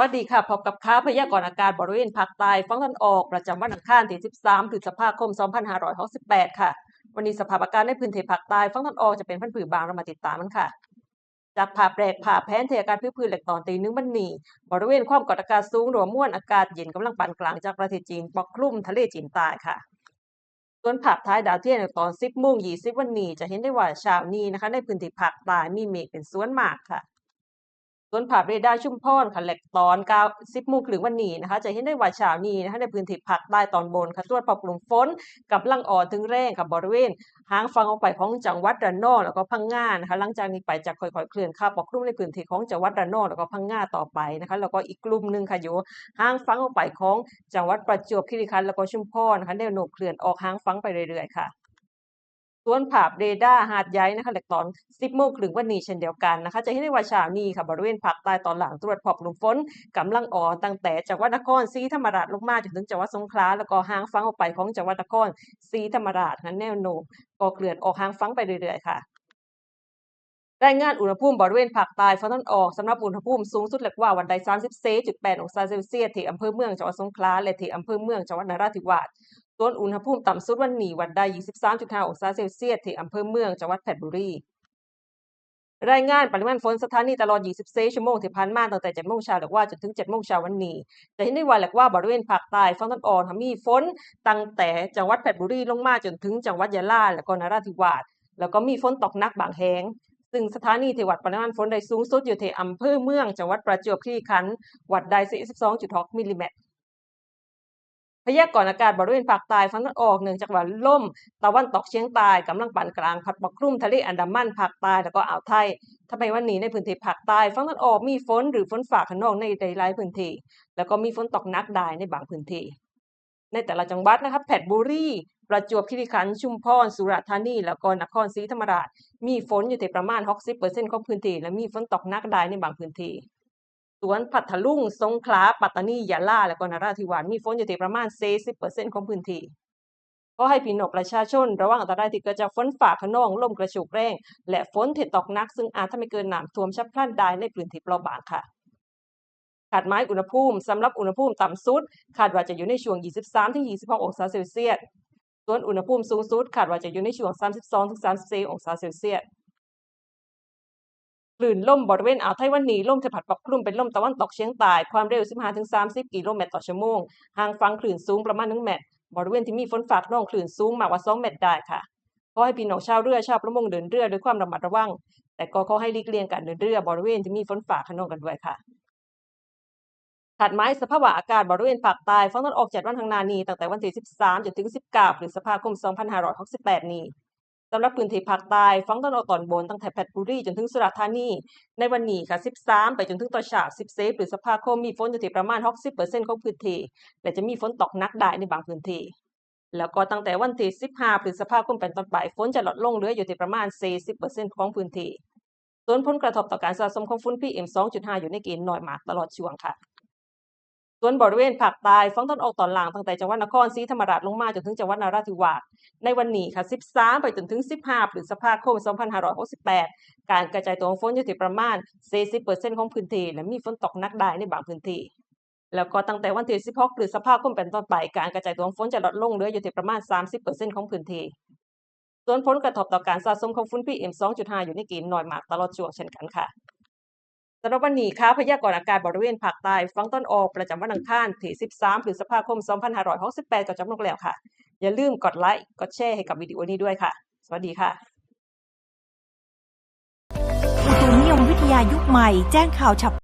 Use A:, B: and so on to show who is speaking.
A: วัสดีค่ะ พบกับค้าพยากรณ์อากาศบริเวณภาคใต้ฝั่งตะวันออก ประจำวันอังคารที่ 13พฤษภาคม 2568 ค่ะ วันนี้สภาพอากาศในพื้นที่ภาคใต้ฝั่งตะวันออกจะเป็นพันผืบางเรามาติดตามมันค่ะ จากภาพแรกภาพแผนเทอากาศพื้นๆเหล็กตอนตีหนึงวันนี้ บริเวณความกดอากาศสูงหรือม้วนอากาศเย็นกำลังปานกลางจากประเทศจีนปกคลุมทะเลจีนใต้ค่ะส่วนภาพท้ายดาวเทียมในตอน 10โมง20 วันนี้จะเห็นได้ว่าเช้านี้นะคะ ในพื้นที่ภาคใต้มีเมฆเป็นส่วนมากค่ะ ส่วนภาพเรดาร์ชุมพรค่ะแหลกตอน9 10โมงครึ่งวันนี้นะคะ จะเห็นได้ว่าเช้านี้นะคะในพื้นที่ภาคใต้ตอนบนค่ะตรวจพบกลุ่มฝนกับลังอ่อนถึงแรงกับบริเวณหางฟังออกไปของจังหวัดระนองแล้วก็พังงานะคะหลังจากนี้ไปจะค่อยๆเคลื่อนข้าปกคลุมในพื้นที่ของจังหวัดระนองแล้วก็พังงาต่อไปนะคะแล้วก็อีกกลุ่มหนึ่งค่ะอยู่หางฟังออกไปของจังหวัดประจวบคีรีขันธ์แล้วก็ชุมพรนะคะแนวโน้มเคลื่อนออกหางฟังไปเรื่อยๆค่ะ สวนภาพเรดาหาดใหญ่นะคะแหลกตอน 10โมงครึ่งวันนี้เช่นเดียวกันนะคะจะเห็นได้ว่าเช้านี้ค่ะบริเวณภาคใต้ตอนหลังตรวจพบกลุ่มฝนกำลังอ่อนตั้งแต่จังหวัดนครศรีธรรมราชลงมาจนถึงจังหวัดสงขลาแล้วก็หางฟังออกไปของจังหวัดนครศรีธรรมราชค่ะแนวโน้มก็เคลื่อนออกหางฟังไปเรื่อยๆค่ะรายงานอุณหภูมิบริเวณภาคใต้ฝั่งตะวันออกสำหรับอุณหภูมิสูงสุดเล็กว่าวันใด34.8 องศาเซลเซียสที่อำเภอเมืองจังหวัดสงขลาและที่อำเภอเมืองจังหวัดนราธิวาส ส่วนอุณหภูมิต่ำสุดวันนี้วันใด23.5 องศาเซลเซียสที่อำเภอเมืองจังหวัดเพชรบุรี รายงานปริมาณฝนสถานีตลอด 24 ชั่วโมงที่ผ่านมาตั้งแต่7โมงเช้าหรือว่าจนถึง 7 โมงเช้าวันนี้ จะเห็นได้ว่าหลักว่าบริเวณภาคใต้ฝั่งตะวันออกมีฝนตั้งแต่จังหวัดเพชรบุรีลงมาจนถึงจังหวัดยะลาแล้วก็นราธิวาส แล้วก็มีฝนตกหนักบางแห่งซึ่งสถานีที่วัดปริมาณฝนได้สูงสุดอยู่ที่อำเภอเมืองจังหวัดประจวบคีรีขันธ์วัดได้ 42.6มิลลิเมตร พยากรณ์อากาศบริเวณภาคใต้ฝั่งตะวันออกเนื่องจากว่าลมตะวันตกเฉียงใต้กำลังปานกลางพัดปกคลุมทะเลอันดามันภาคใต้แล้วก็อ่าวไทยทำให้วันนี้ในพื้นที่ภาคใต้ฝั่งตะวันออกมีฝนหรือฝนฟ้าขนองในหลายพื้นที่ แล้วก็มีฝนตกหนักได้ในบางพื้นที่ ในแต่ละจังหวัดนะครับเพชรบุรีประจวบคีรีขันธ์ชุมพรสุราษฎร์ธานี แล้วก็นครศรีธรรมราช มีฝนอยู่ที่ประมาณ 60%ของพื้นที่ และมีฝนตกหนักได้ในบางพื้นที่ สวนพัทลุง สงขลา ปัตตานี ยะลา และก็นราธิวาส มีฝนอยู่ที่ประมาณ 40%ของพื้นที่ ก็ให้พี่น้องประชาชน ระวังอันตรายที่เกิดจากฝนฟ้าคะนอง ลมกระโชกแรง และฝนที่ตกหนัก ซึ่งอาจทำให้เกิดน้ำท่วมฉับพลันได้ในพื้นที่เปราะบางค่ะคาดหมายอุณหภูมิสำหรับอุณหภูมิต่ำสุดคาดว่าจะอยู่ในช่วง 23-26 องศาเซลเซียส ส่วนอุณหภูมิสูงสุดคาดว่าจะอยู่ในช่วง 32-34 องศาเซลเซียส คลื่นลมบริเวณอ่าวไทยวันนี้ลมจะพัดปกคลุมเป็นลมตะวันตกเฉียงใต้ความเร็ว 15-30 กิโลเมตรต่อชั่วโมงห่างฝั่งคลื่นสูงประมาณ 1 เมตร บริเวณที่มีฝนฟ้าคะนองคลื่นสูงมากกว่า 2 เมตรได้ค่ะขอให้พี่น้องชาวเรือชาวประมงเดินเรือด้วยความระมัดระวัง แต่ก็ขอให้ลีกเลี่ยงการเดินเรือบริเวณที่มีฝนฟ้าคะนองกันด้วยค่ะคาดมาสภาพอากาศบริเวณภาคใต้ฝั่งตะวันออก7วันข้างนานีตั้งแต่วันที่ 13จนถึง 19พฤษภาคม 2568 นี้ สำหรับพื้นที่ภาคใต้ฝั่งตะวันออกตอนบนตั้งแต่เพชรบุรีจนถึงสุราษฎร์ธานี ในวันนี้ค่ะ 13 ไปจนถึงตอนเช้า14พฤษภาคมมีฝนอยู่ที่ประมาณ 60%ของพื้นที่และจะมีฝนตกหนักได้ในบางพื้นที่ แล้วก็ตั้งแต่วันที่ 15พฤษภาคมเป็นต้นไปฝนจะลดลงเหลืออยู่ที่ประมาณ 40%ของพื้นที่ส่วนผลกระทบต่อการสะสมของฝุ่น PM 2.5 อยู่ในเกณฑ์น้อยมากตลอดช่วงค่ะ ส่วนบริเวณภาคใต้ฝั่งตะวันออกตอนล่างตั้งแต่จังหวัดนครศรีธรรมราชลงมาจนถึงจังหวัดนราธิวาสในวันนี้ค่ะ 13 ไปจนถึง 15พฤษภาคม 2568 การกระจายตัวของฝนอยู่ที่ประมาณ 40%ของพื้นที่และมีฝนตกหนักได้ในบางพื้นที่แล้วก็ตั้งแต่วันที่16พฤษภาคมเป็นต้นไปการกระจายตัวของฝนจะลดลงเหลืออยู่ที่ประมาณ 30%ของพื้นที่ส่วนผลกระทบต่อการสะสมของฝุ่น PM 2.5 อยู่ในเกณฑ์น้อยมากตลอดช่วงเช่นกันค่ะำหรับวันนี้ค่ะพยากรณ์อากาศบริเวณภาคใต้ฟังต้นออกประจำวันอังคารที่ 13พฤษภาคม 2568ก็จบลงแล้วค่ะ อย่าลืมกดไลค์กดแชร์ให้กับวิดีโอนี้ด้วยค่ะ สวัสดีค่ะ
B: อุตุนิยมวิทยายุคใหม่แจ้งข่าวฉับ